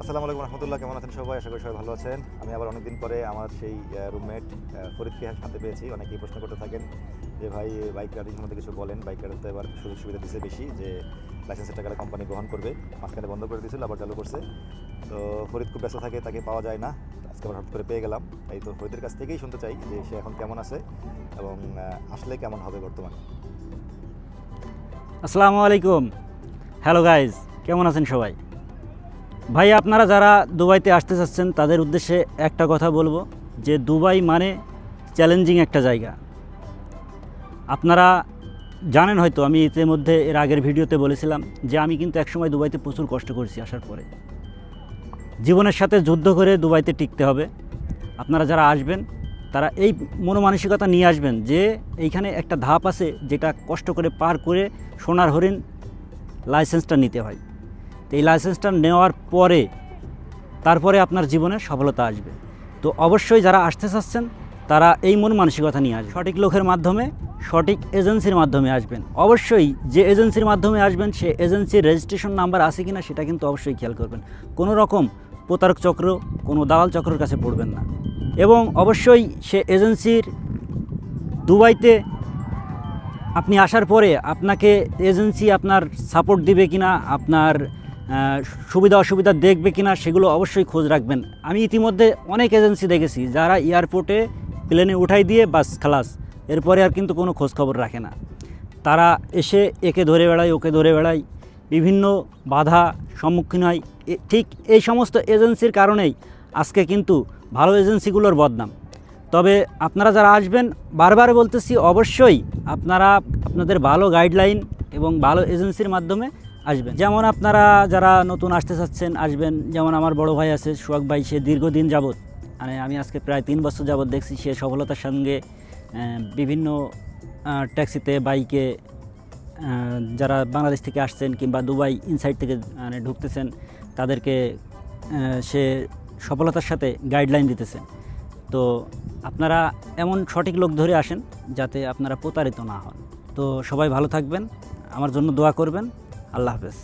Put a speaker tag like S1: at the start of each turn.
S1: আসসালামু আলাইকুম রহমতুল্লাহ, কেমন আছেন সবাই? আশা করি সবাই ভালো আছেন। আমি আবার অনেকদিন পরে আমার সেই রুমমেট ফরিদ ফিহার সাথে পেয়েছি। অনেকেই প্রশ্ন করতে থাকেন যে, ভাই বাইক রাইডিং সম্বন্ধে কিছু বলেন। বাইক রাইডার তো এবার সুযোগ সুবিধা দিচ্ছে বেশি যে লাইসেন্সের টাকাটা কোম্পানি গ্রহণ করবে। মাঝখানে বন্ধ করে দিয়েছিল, আবার চালু করছে। তো ফরিদ খুব ব্যস্ত থাকে, তাকে পাওয়া যায় না। আজকে আবার হঠাৎ করে পেয়ে গেলাম। তাই তো ফরিদের কাছ থেকেই শুনতে চাই যে, সে এখন কেমন আছে এবং আসলে কেমন হবে বর্তমানে।
S2: আসসালামু আলাইকুম। হ্যালো গাইজ কেমন আছেন সবাই? ভাই, আপনারা যারা দুবাইতে আসতে চাচ্ছেন, তাদের উদ্দেশ্যে একটা কথা বলব যে দুবাই মানে চ্যালেঞ্জিং একটা জায়গা। আপনারা জানেন হয়তো, আমি ইতিমধ্যে এর আগের ভিডিওতে বলেছিলাম যে আমি কিন্তু একসময় দুবাইতে প্রচুর কষ্ট করেছি আসার পরে। জীবনের সাথে যুদ্ধ করে দুবাইতে টিকতে হবে। আপনারা যারা আসবেন, তারা এই মনোমানসিকতা নিয়ে আসবেন যে এইখানে একটা ধাপ আছে যেটা কষ্ট করে পার করে সোনার হরিণ লাইসেন্সটা নিতে হয়। তো এই লাইসেন্সটা নেওয়ার পরে তারপরে আপনার জীবনে সফলতা আসবে। তো অবশ্যই যারা আসতে চাচ্ছেন তারা এই মন মানসিকতা নিয়ে আসবে সঠিক লোকের মাধ্যমে সঠিক এজেন্সির মাধ্যমে আসবেন। অবশ্যই যে এজেন্সির মাধ্যমে আসবেন সে এজেন্সির রেজিস্ট্রেশন নাম্বার আছে কি না সেটা কিন্তু অবশ্যই খেয়াল করবেন। কোনো রকম প্রতারক চক্র কোনো দালাল চক্রের কাছে পড়বেন না। এবং অবশ্যই সে এজেন্সির দুবাইতে আপনি আসার পরে আপনাকে এজেন্সি আপনার সাপোর্ট দিবে কিনা আপনার আহ, সুবিধা অসুবিধা দেখবে কিনা সেগুলো অবশ্যই খোঁজ রাখবেন। আমি ইতিমধ্যে অনেক এজেন্সি দেখেছি যারা এয়ারপোর্টে প্লেনে উঠাই দিয়ে বাস খালাস, এরপরে আর কিন্তু কোনো খোঁজ খবর রাখে না। তারা এসে একে ধরে বেড়ায়, ওকে ধরে বেড়ায়, বিভিন্ন বাধা সম্মুখীন হয়। ঠিক এই সমস্ত এজেন্সির কারণেই আজকে কিন্তু ভালো এজেন্সিগুলোর বদনাম। তবে আপনারা যারা আসবেন, বারবার বলতেছি, অবশ্যই আপনারা আপনাদের ভালো গাইডলাইন এবং ভালো এজেন্সির মাধ্যমে আসবেন। যেমন আপনারা যারা নতুন আসতে চাচ্ছেন, আসবেন। যেমন আমার বড় ভাই আছে সুয়াক ভাই, সে দীর্ঘদিন যাবৎ মানে আমি আজকে প্রায় তিন বছর যাবৎ দেখছি, সে সফলতার সঙ্গে বিভিন্ন ট্যাক্সিতে, বাইকে যারা বাংলাদেশ থেকে আসছেন কিংবা দুবাই ইনসাইড থেকে মানে ঢুকতেছেন, তাদেরকে সে সফলতার সাথে গাইডলাইন দিতেছে। তো আপনারা এমন সঠিক লোক ধরে আসেন যাতে আপনারা প্রতারিত না হন। তো সবাই ভালো থাকবেন। আমার জন্য দোয়া করবেন। আল্লাহ হাফেজ।